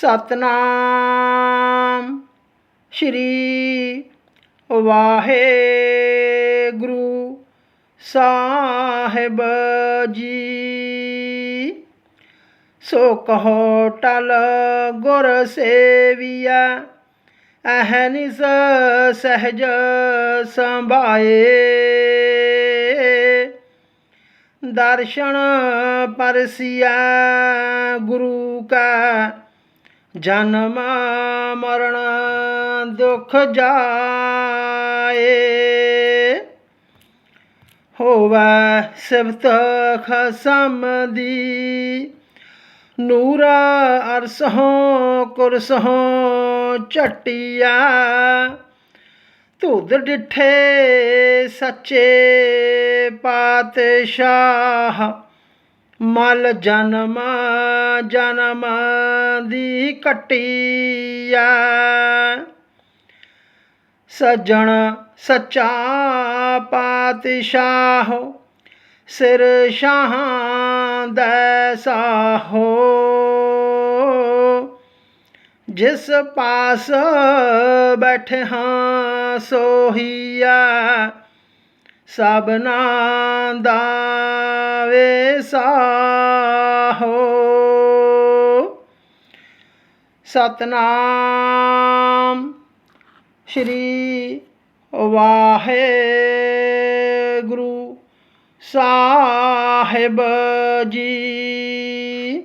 ਸਤਨਾਮ। ਸ਼੍ਰੀ ਵਾਹਿਗੁਰੂ ਸਾਹਿਬ ਜੀ। ਸੋ ਕਹੋ ਟਲ ਗੁਰ ਸੇਵੀਆ ਅਹਨਿਸ ਸਹਜ ਸੰਭਾਏ। ਦਰਸ਼ਨ ਪਰਸਿਆ ਗੁਰੂ ਕਾ ਜਨਮ ਮਰਨ ਦੁਖ ਜਾਏ। ਹੋਵੇ ਸਿਫਤ ਖਸਮ ਦੀ। ਨੂਰ ਅਰਸਹੋਂ ਕੁਰਸਹੋਂ ਝਟਿਆ। ਧੁੱਧ ਡਿਠੇ ਸੱਚੇ ਪਾਤਸ਼ਾਹ। ਮਲ ਜਨਮ ਜਨਮ ਦੀ। ਕਟਿਆ ਸਜਣ ਸੱਚਾ ਪਾਤਸ਼ਾਹ, ਸਿਰ ਸ਼ਾਹਾਂ ਦਾ ਸਾਹੋ। ਜਿਸ ਪਾਸ ਬੈਠੇ ਹਾਂ ਸੋਹੀਆ ਸਭਨਾ ਦਾ ਵੇ ਸਤਨਾਮ ਸ਼੍ਰੀ ਵਾਹਿਗੁਰੂ ਸਾਹਿਬ ਜੀ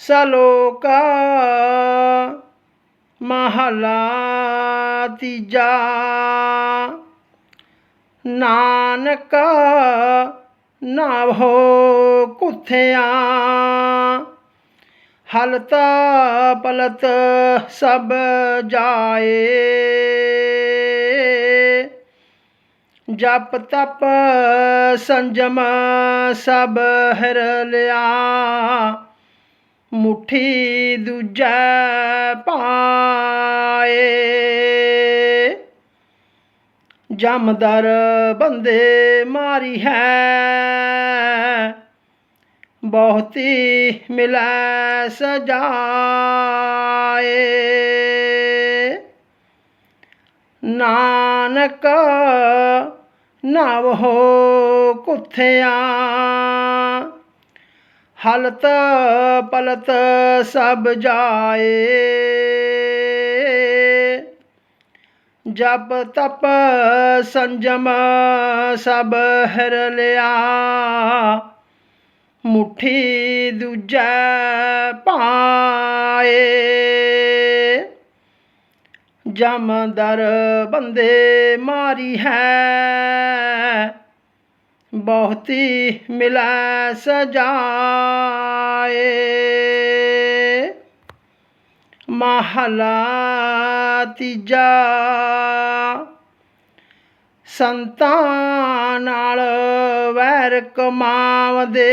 ਸਲੋਕ ਮਹਲਾ ਤੀਜਾ ਨਾਨਕ ਨਾਵੋ ਕੁਥਿਆ ਹਲਤ ਪਲਤ ਸਭ ਜਾਏ। ਜਪ ਤਪ ਸੰਜਮ ਸਭ ਹਰ ਲਿਆ। ਮੁਠੀ ਦੂਜਾ ਪਾਏ। ਜਮਦਰ ਬੰਦੇ ਮਾਰੀ ਹੈ। ਬਹੁਤੀ ਮਿਲੈ ਸਜਾਏ। ਨਾਨਕ ਨਵ ਹੋ ਕੁਥਿਆ, ਹਲਤ ਪਲਤ ਸਭ ਜਾਏ। ਜਪ ਤਪ ਸੰਜਮ ਸਭ ਹਰ ਲਿਆ ਮੁਠੀ ਦੂਜਾ ਪਾਏ। ਜਮਦਰ ਬੰਦੇ ਮਾਰੀ ਹੈ। ਬਹੁਤੀ ਮਿਲੈ ਸਜਾਏ। ਮਹਲਾ ਤੀਜਾ ਸੰਤਾਂ ਨਾਲ ਵੈਰ ਕਮਾਵਦੇ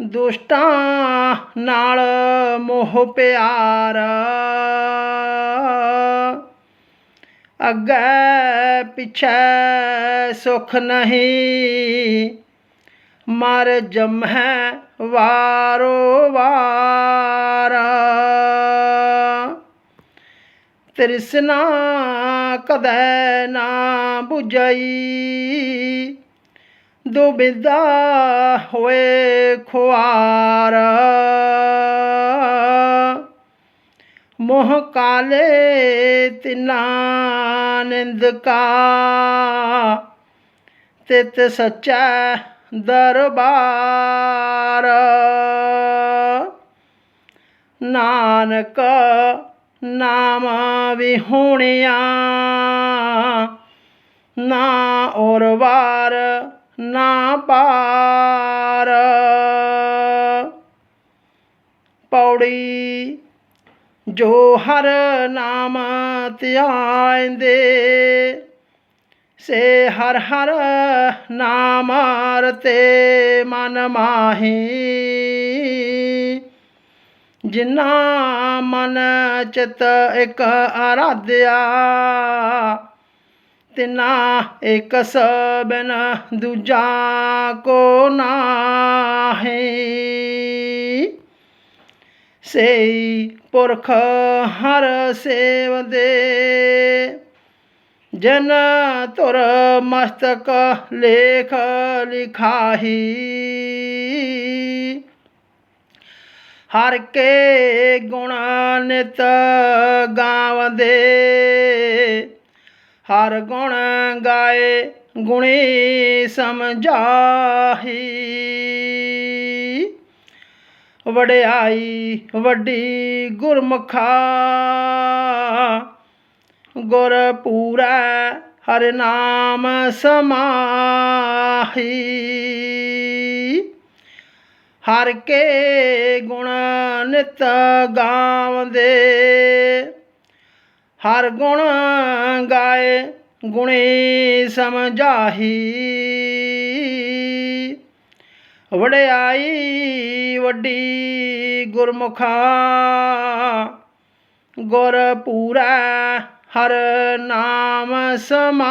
ਦੁਸ਼ਟਾਂ ਨਾਲ ਮੋਹ ਪਿਆਰ। ਅੱਗੇ ਪਿਛੇ ਸੁਖ ਨਹੀਂ। ਮਰ ਜਮਹਿ ਵਾਰੋ ਵਾਰ। ਤ੍ਰਿਸ਼ਨਾ ਕਦੈ ਨਾ 부ਜਈ ਦੁਬਿਧਾ ਹੋਏ ਖੁਆਰ। ਮੋਹ ਕਾਲੇ ਤਿਨਾ ਨਿੰਦਕਾ ਤਿਤ ਸੱਚਾ ਦਰਬਾਰ। ਨਾਨਕ ਨਾਮ ਵਿਹੂਣਿਆ, ਨਾ ਔਰ ਵਾਰ, ਨਾ ਪਾਰ। ਪੌੜੀ ਜੋ ਹਰ ਨਾਮ ਧਿਆਇਂਦੇ, ਸੇ ਹਰ ਹਰ ਨਾਮ ਰਤੇ ਮਨ ਮਾਹੀ। ਜਿਨਾ ਮਨ ਚਿਤ ਇਕ ਆਰਾਧਿਆ, ਤਿਨਾ ਇਕ ਸਬਨ ਦੂਜਾ ਕੋ ਨਾਹੀ। ਸੇਈ ਪੁਰਖ ਹਰ ਸੇਵਦੇ ਜਨ ਤੁਰ ਮਸਤਕ ਲੇਖ ਲਿਖਾਹੀ। ਹਰ ਕੇ ਗੁਣ ਨਿਤ ਗਾਵਦੇ ਹਰ ਗੁਣ ਗਾਏ ਗੁਣੀ ਸਮਝਾਹੀ। ਵਡਿਆਈ ਵੱਡੀ ਗੁਰਮੁਖਾ। ਗੁਰ ਪੂਰਾ ਹਰਿ ਨਾਮ ਸਮਾਹੀ। ਹਰ ਕੇ ਗੁਣ ਨਿਤ ਗਾਵਦੇ ਹਰ ਗੁਣ ਗਾਏ, ਗੁਣੀ ਸਮਝਾਹੀ। ਵਡਿਆਈ ਵੱਡੀ ਗੁਰਮੁਖਾ, ਗੁਰ ਪੂਰਾ ਹਰ ਨਾਮ ਸਮਾਹੀ।